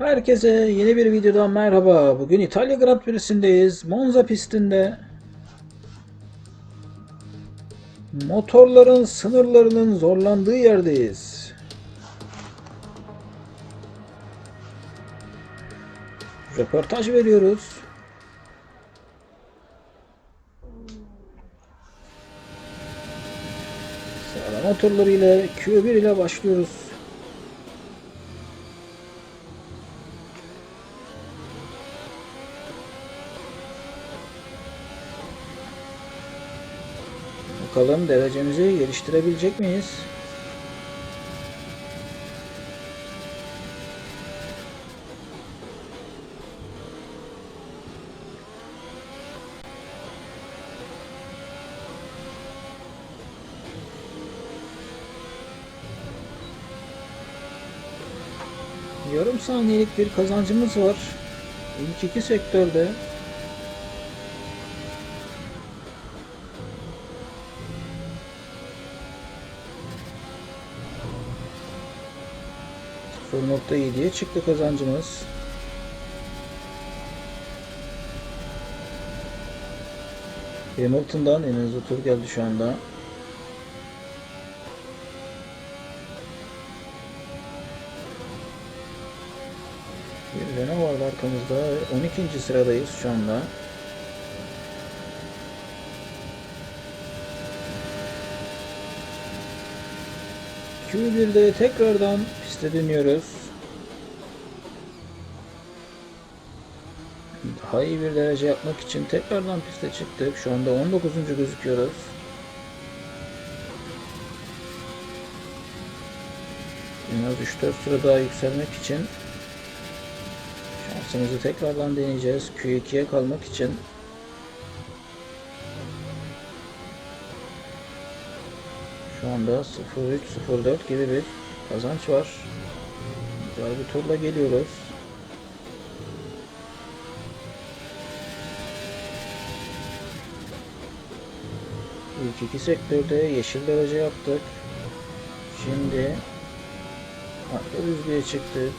Herkese yeni bir videodan merhaba. Bugün İtalya Grand Prix'sindeyiz. Monza pistinde. Motorların sınırlarının zorlandığı yerdeyiz. Röportaj veriyoruz. Sağlam motorları ile Q1 ile başlıyoruz. Bakalım derecemizi geliştirebilecek miyiz? Yarım saniyelik bir kazancımız var. İlk iki sektörde %0.7'ye çıktı kazancımız. Hamilton'dan en hızlı tur geldi şu anda. Bir Renault var arkamızda. 12. sıradayız şu anda. Q1'de tekrardan piste dönüyoruz. İyi bir derece yapmak için tekrardan piste çıktık. Şu anda 19. gözüküyoruz. En az 3-4 sıra daha yükselmek için şansımızı tekrardan deneyeceğiz. Q2'ye kalmak için Şu anda 0-3-0-4 gibi bir kazanç var. Güzel bir turla geliyoruz. İlk iki sektörde yeşil derece yaptık. Şimdi arka düzlüğe çıktık.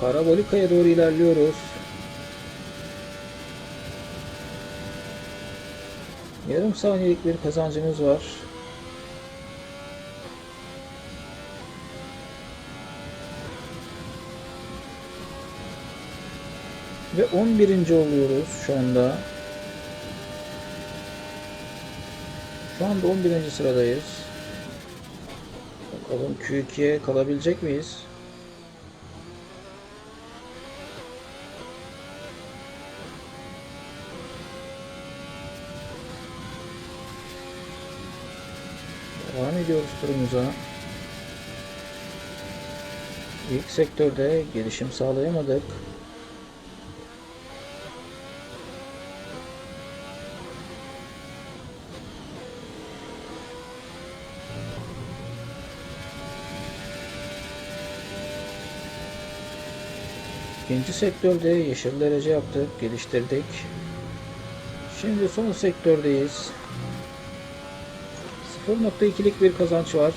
Parabolikaya doğru ilerliyoruz. Yarım saniyelik bir kazancımız var. Ve 11. oluyoruz şu anda. Şu anda 11. sıradayız. Bakalım Q2'ye kalabilecek miyiz? Devam ediyoruz turumuza. İlk sektörde gelişim sağlayamadık. İkinci sektörde yeşil derece yaptık, geliştirdik. Şimdi son sektördeyiz. 0.2'lik bir kazanç var.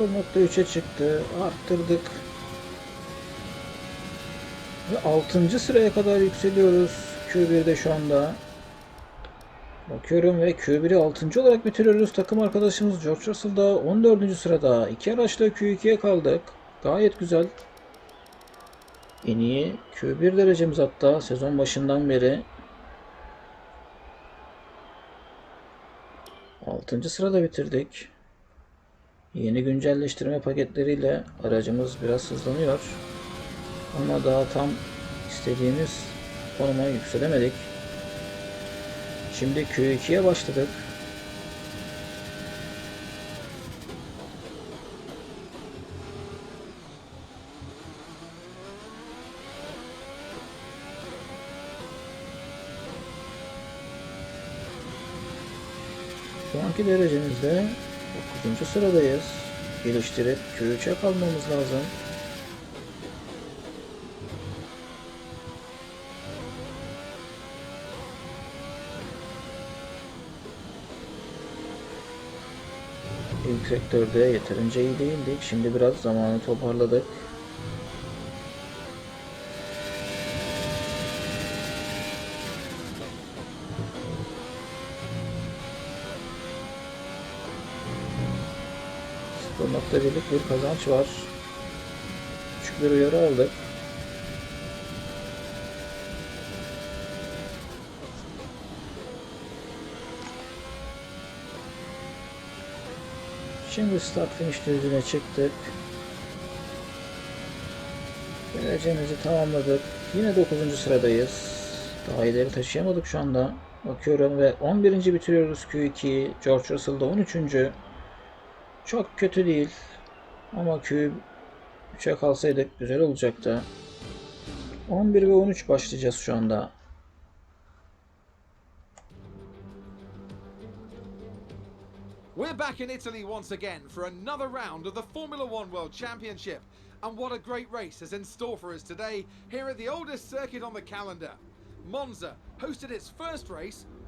%0.3'e çıktı. Arttırdık. Ve 6. sıraya kadar yükseliyoruz. Q1'de şu anda. Bakıyorum ve Q1'i 6. olarak bitiriyoruz. Takım arkadaşımız George Russell da 14. sırada. İki araçla Q2'ye kaldık. Gayet güzel. En iyi Q1 derecemiz hatta sezon başından beri. 6. sırada bitirdik. Yeni güncelleştirme paketleriyle aracımız biraz hızlanıyor. Ama daha tam istediğimiz konuma yükselemedik. Şimdi Q2'ye başladık. Şu anki derecemizde 9. sıradayız. Geliştirip Q3'e kalmamız lazım. İlk sektörde yeterince iyi değildik. Şimdi biraz zamanı toparladık. Sıfır nokta birlik bir kazanç var. Küçük bir uyarı aldık. Şimdi start finish düzlüğüne çıktık. Derecemizi tamamladık. Yine 9. sıradayız. Daha ileri taşıyamadık şu anda. Bakıyorum ve 11. bitiriyoruz Q2. George Russell da 13. Çok kötü değil. Ama Q3'e kalsaydık güzel olacaktı. 11 ve 13 başlayacağız şu anda. We're back in Italy once again for another round of the Formula One World Championship. And what a great race is in store for us today here at the oldest circuit on the calendar. Monza hosted its first race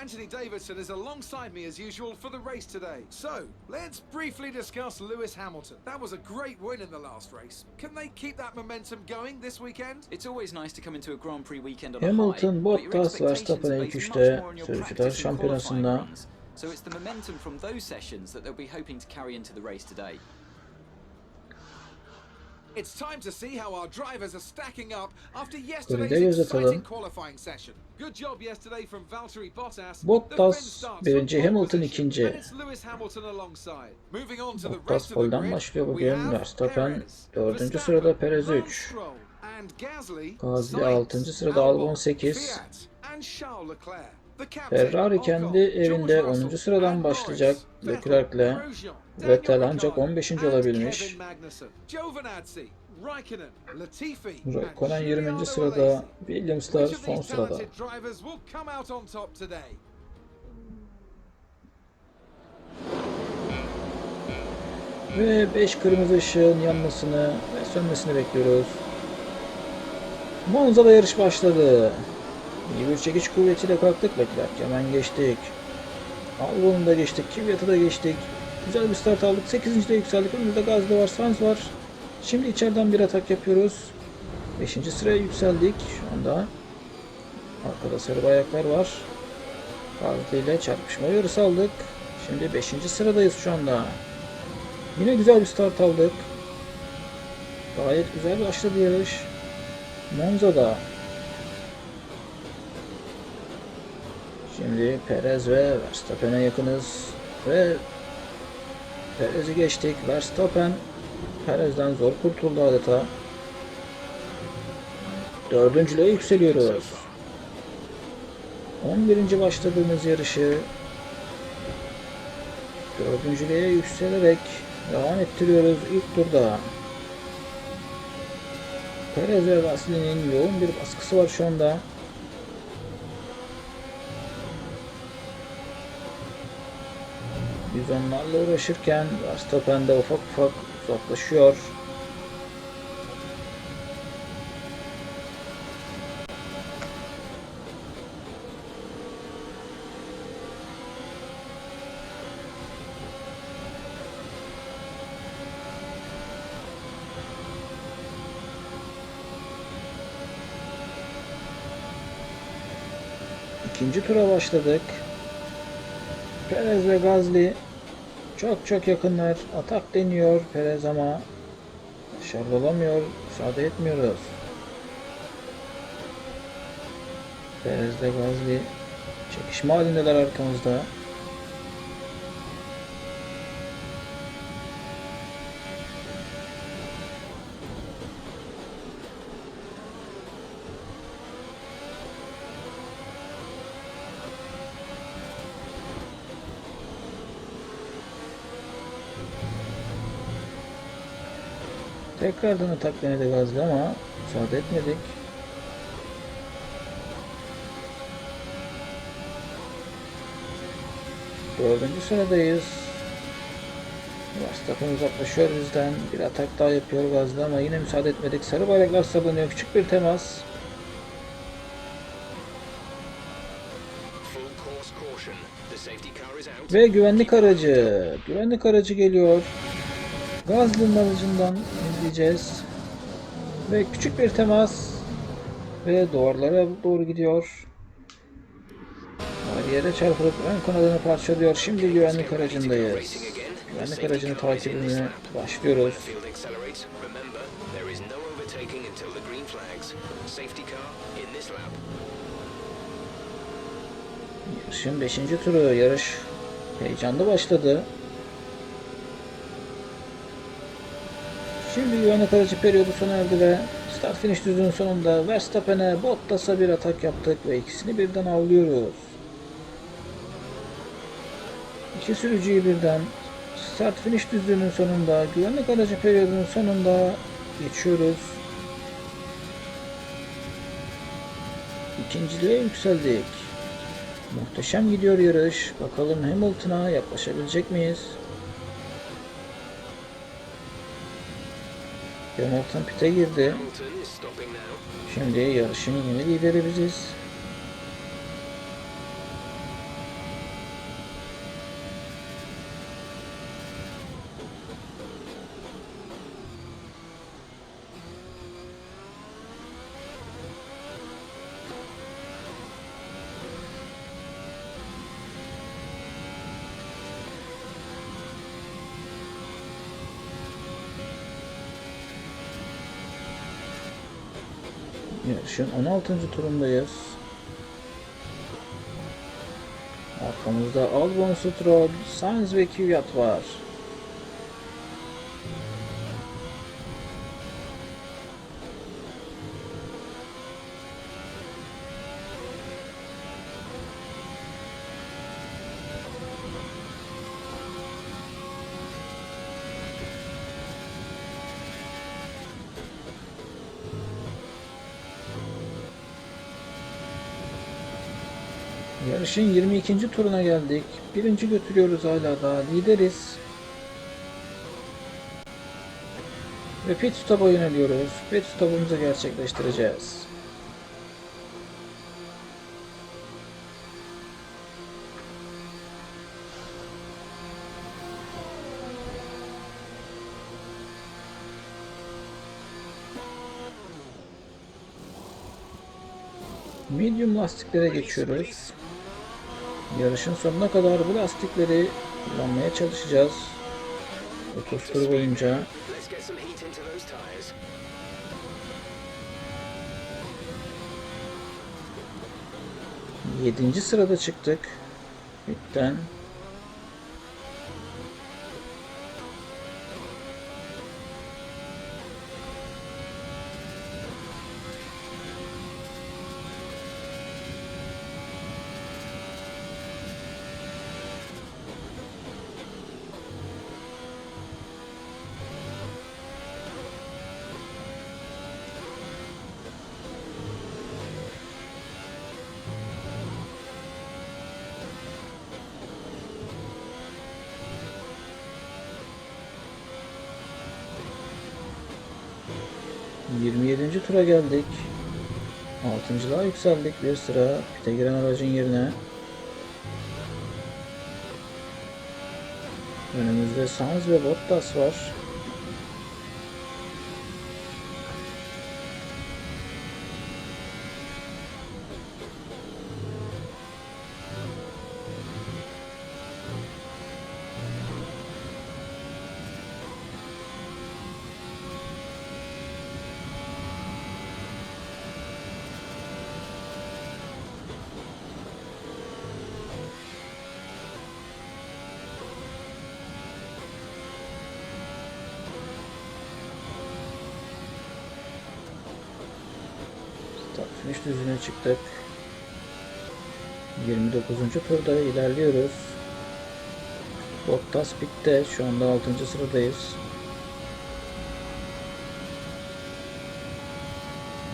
Anthony Davidson is alongside me as usual for the race today. So, let's briefly discuss Lewis Hamilton. That was a great win in the last race. Can they keep that momentum going this weekend? It's always nice to come into a Grand Prix weekend on a Hamilton, high, but your Bottas, expectations Verstappen are ilk based much more on your Sürücüler practice and qualifying Şampiyonası'nda. runs. So it's the momentum from those sessions that they'll be hoping to carry into the race today. It's time to see how our drivers are stacking up after yesterday's exciting qualifying session. Good job yesterday from Valtteri Bottas. Bottas birinci, Hamilton ikinci. Bottas rest of the poldan grid, başlıyor bugün. Verstappen dördüncü sırada, Perez Lance 3. Stroll, and Gasly, Gasly Sainz, altıncı sırada, Albon Albon, 8. Fiat, and Charles Leclerc. The captain, Ferrari kendi evinde George 10. Russell, sıradan başlayacak Leclerc'le. Vettel, ancak Ricciardo, 15. and olabilmiş. Raikkonen, Latifi, Raikkonen and 20. Giuliano sırada. Williams'lar son sırada. Ve 5 kırmızı ışığın yanmasını ve sönmesini bekliyoruz. Monza'da yarış başladı. İyi bir çekiş kuvvetiyle kalktık Leclerc. Hemen geçtik. Albon'u da geçtik. Kvyat'ı da geçtik. Güzel bir start aldık. 8. de yükseldik. Önümüzde Gazli var. Sainz var. Şimdi içeriden bir atak yapıyoruz. 5. sıraya yükseldik şu anda. Arkada sarı bayraklar var. Gazli ile çarpışma yarısı aldık. Şimdi 5. sıradayız şu anda. Yine güzel bir start aldık. Gayet güzel başladı yarış. Monza'da. Şimdi Perez ve Verstappen'e yakınız. Ve Perez'i geçtik. Verstappen Perez'den zor kurtuldu adeta. Dördüncülüğe yükseliyoruz. 11. başladığımız yarışı dördüncülüğe yükselerek devam ettiriyoruz ilk turda. Perez ve Gasly'nin yoğun bir baskısı var şu anda. Onlarla uğraşırken Verstappen de ufak ufak uzaklaşıyor. İkinci tura başladık. Perez ve Gazli çok çok yakınlar. Atak deniyor Perez ama başarılı olamıyor. Müsaade etmiyoruz. Perez ve Gazli çekişme halindeler arkamızda. Tekrardan atak denedi Gazli ama müsaade etmedik. Dördüncü sıradayız. Verstappen uzaklaşıyor bizden. Bir atak daha yapıyor Gazli ama yine müsaade etmedik. Sarı bayraklar sallanıyor. Küçük bir temas. Ve güvenlik aracı. Güvenlik aracı geliyor. Gazlı'nın aracından izleyeceğiz. Ve küçük bir temas. Ve duvarlara doğru gidiyor. Bariyere çarpılıp ön kanadını parçalıyor. Şimdi güvenlik aracındayız. Güvenlik aracını takibine başlıyoruz. Yarışın 5. turu. Yarış heyecanlı başladı. Şimdi aracı periyodu sona erdi ve start finish düzlüğünün sonunda Verstappen'e Bottas'a bir atak yaptık ve ikisini birden avlıyoruz. İki sürücüyü birden start finish düzlüğünün sonunda güvenlik aracı periyodunun sonunda geçiyoruz. İkinciliğe yükseldik. Muhteşem gidiyor yarış. Bakalım Hamilton'a yaklaşabilecek miyiz? Hamilton pite girdi. Şimdi yarışın yeni lideri biziz. Yarışın 16. turundayız. Arkamızda Albon Stroll, Sainz ve Kvyat var. Yarışın 22. turuna geldik. Birinci götürüyoruz hala da. Lideriz. Ve pit stop'a yöneliyoruz. Pit stop'umuzu gerçekleştireceğiz. Medium lastiklere geçiyoruz. Yarışın sonuna kadar bu lastikleri kullanmaya çalışacağız. 30 tur boyunca. Yedinci sırada çıktık. Lütfen 27. tura geldik. 6.lığa yükseldik bir sıra. Pite giren aracın yerine. Önümüzde Sainz ve Bottas var. Yarış düzüne çıktık. 29. turda ilerliyoruz. Bottas bitti. Şu anda 6. sıradayız.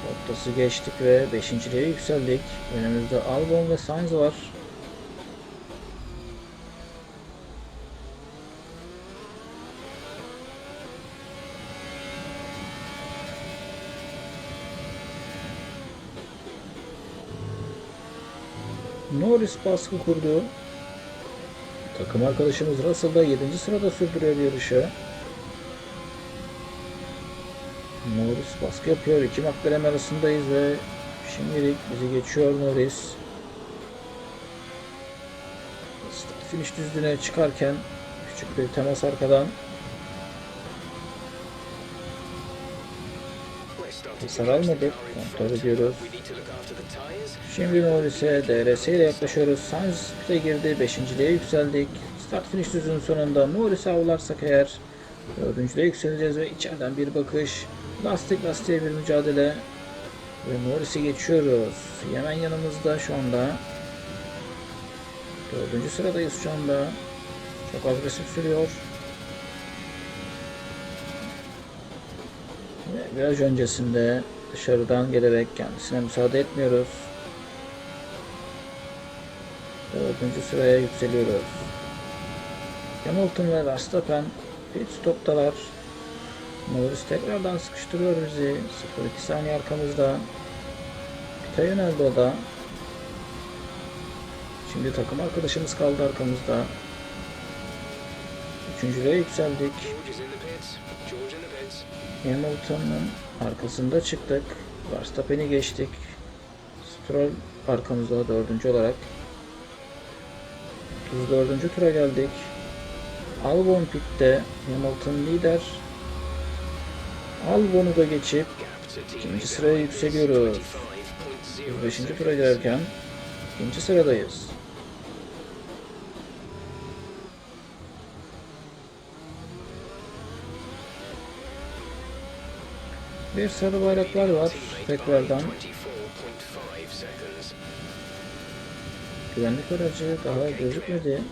Bottas'ı geçtik ve 5.liğe yükseldik. Önümüzde Albon ve Sainz var. Norris baskı kurdu. Takım arkadaşımız Russell da 7. sırada sürdürüyor yarışı. Norris baskı yapıyor. İki McLaren arasındayız ve şimdilik bizi geçiyor Norris. Start finish düzlüğüne çıkarken küçük bir temas arkadan hasar almadık. Kontrol ediyoruz. Şimdi Norris'e DRS ile yaklaşıyoruz. Sainz pite girdi. Beşinciliğe yükseldik. Start finish düzünün sonunda Norris'i avlarsak eğer dördüncülüğe yükseleceğiz ve içeriden bir bakış. Lastik lastiğe bir mücadele. Ve Norris'i geçiyoruz. Hemen yanımızda şu anda. Dördüncü sıradayız şu anda. Çok agresif sürüyor. Ve Viraj öncesinde dışarıdan gelerek kendisine müsaade etmiyoruz. Dördüncü sıraya yükseliyoruz. Hamilton ve Verstappen pit stoptalar. Norris tekrardan sıkıştırıyor bizi. 0-2 saniye arkamızda. Pite yöneldi o da. Şimdi takım arkadaşımız kaldı arkamızda. Üçüncülüğe yükseldik. George is in the pits. George in the pits. Hamilton'ın arkasında çıktık. Verstappen'i geçtik. Stroll arkamızda dördüncü olarak. 34. tura geldik. Albon pitte. Hamilton lider. Albon'u da geçip ikinci sıraya yükseliyoruz. 25.0 5. tura girerken ikinci sıradayız. Bir sarı bayraklar var tekrardan. 24.5 seconds. Güvenlik aracı daha gözükmedi.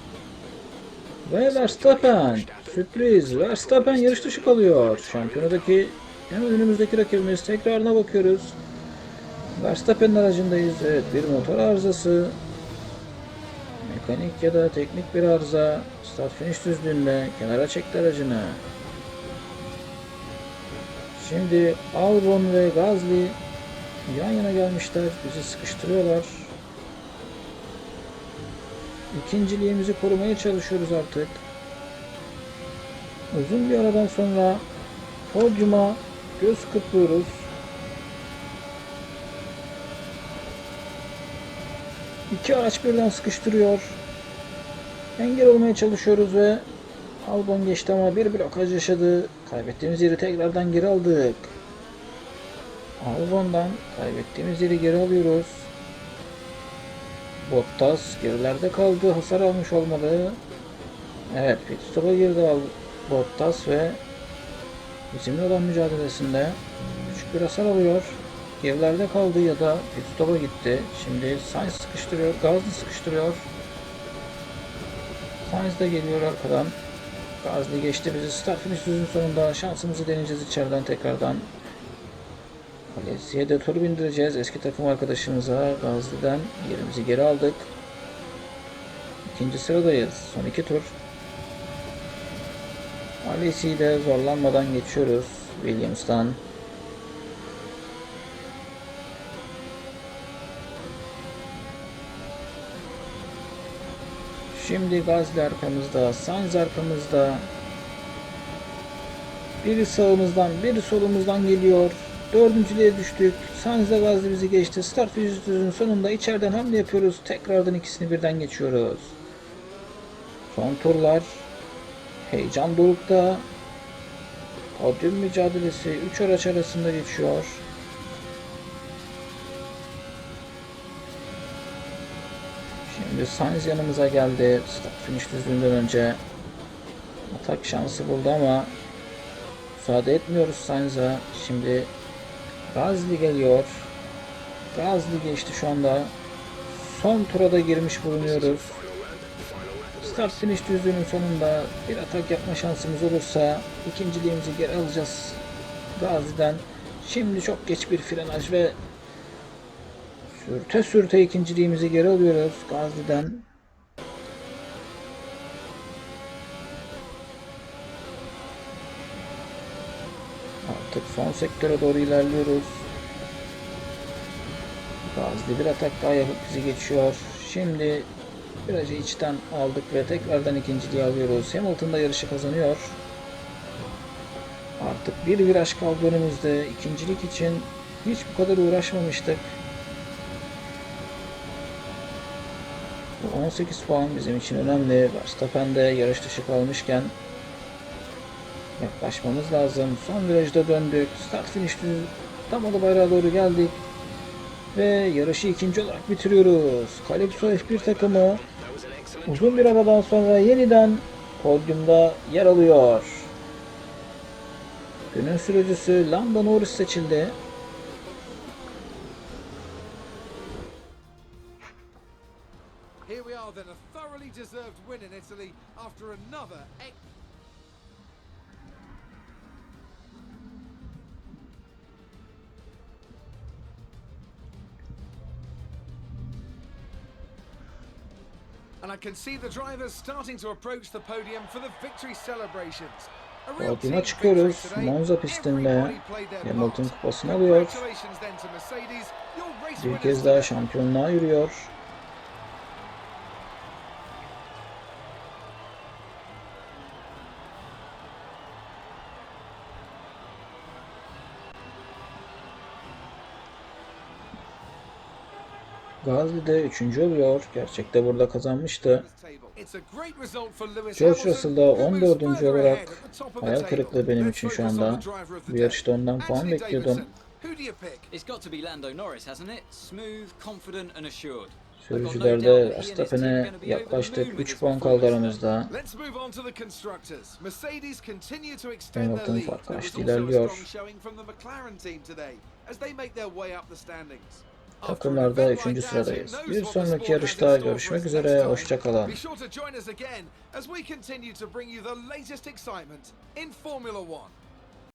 Ve Verstappen. Sürpriz. Verstappen yarış dışı kalıyor. Şampiyonadaki hemen önümüzdeki rakibimiz. Tekrarına bakıyoruz. Verstappen'in aracındayız. Evet bir motor arızası. Mekanik ya da teknik bir arıza. Start finish düzlüğünde kenara çekti aracını. Şimdi Albon ve Gasly yan yana gelmişler. Bizi sıkıştırıyorlar. İkinciliğimizi korumaya çalışıyoruz artık. Uzun bir aradan sonra podyuma göz kırpıyoruz. İki araç birden sıkıştırıyor. Engel olmaya çalışıyoruz ve Albon geçti ama bir blokaj yaşadı. Kaybettiğimiz yeri tekrardan geri aldık. Albon'dan kaybettiğimiz yeri geri alıyoruz. Bottas gerilerde kaldı. Hasar almış olmalı. Evet pit stop'a girdi Bottas ve bizimle olan mücadelesinde küçük bir hasar alıyor. Gerilerde kaldı ya da pit stop'a gitti. Şimdi Sainz sıkıştırıyor. Gasly sıkıştırıyor. Sainz de geliyor arkadan. Gasly geçti bizi. Start finish düzün sonunda şansımızı deneyeceğiz içeriden tekrardan. Valencia'ya de tur bindireceğiz. Eski takım arkadaşımıza Gazli'den yerimizi geri aldık. İkinci sıradayız. Son iki tur. Alesi'yi de zorlanmadan geçiyoruz. Williams'tan. Şimdi Gazli arkamızda, Sainz arkamızda. Biri sağımızdan, biri solumuzdan geliyor. Dördüncülüğe düştük. Sainz'la Gazli bizi geçti. Start düzünün sonunda içeriden hamle yapıyoruz. Tekrardan ikisini birden geçiyoruz. Son turlar. Heyecan dorukta. Podyum mücadelesi 3 araç arasında geçiyor. Şimdi Sainz yanımıza geldi. Start finish düzlüğünden önce atak şansı buldu ama müsaade etmiyoruz Sainz'a. Şimdi Gazli geliyor. Gazli geçti şu anda. Son tura da girmiş bulunuyoruz. Start finish düzlüğünün sonunda bir atak yapma şansımız olursa ikinciliğimizi geri alacağız. Gazi'den Şimdi çok geç bir frenaj ve sürte sürte ikinciliğimizi geri alıyoruz Gazli'den. Artık son sektöre doğru ilerliyoruz. Gazli bir atak daha yapıp bizi geçiyor. Şimdi virajı içten aldık ve tekrardan ikinciliği alıyoruz. Hamilton da yarışı kazanıyor. Artık bir viraj kaldı önümüzde. İkincilik için hiç bu kadar uğraşmamıştık. 18 puan bizim için önemli. Verstappen de yarış dışı kalmışken yaklaşmamız lazım. Son virajda döndük. Start finish tam o bayrağa doğru geldik. Ve yarışı ikinci olarak bitiriyoruz. Calypso F1 takımı uzun bir aradan sonra yeniden podyumda yer alıyor. Günün sürücüsü Lando Norris seçildi. Here we are then, a thoroughly deserved win in Italy after another And I can see the drivers starting to approach the podium for the victory celebrations. A real Podyuma team çıkıyoruz. Monza pistinde Everybody played their Hamilton kupasını alıyor. Congratulations then to Mercedes, your race Bir kez daha şampiyonluğa yürüyor. Gasly de üçüncü oluyor. Gerçekte burada kazanmıştı. George Russell da who moves 14. further olarak hayal kırıklığı benim için şu anda. Bu yarışta ondan puan bekliyordum. Sürücülerde Verstappen'e yaklaştık. 3 puan kaldı aramızda. Hamilton was açtı, ilerliyor. Takımlarda After an event 3. like that, sıradayız. Bir sonraki yarışta görüşmek üzere. Hoşçakalın.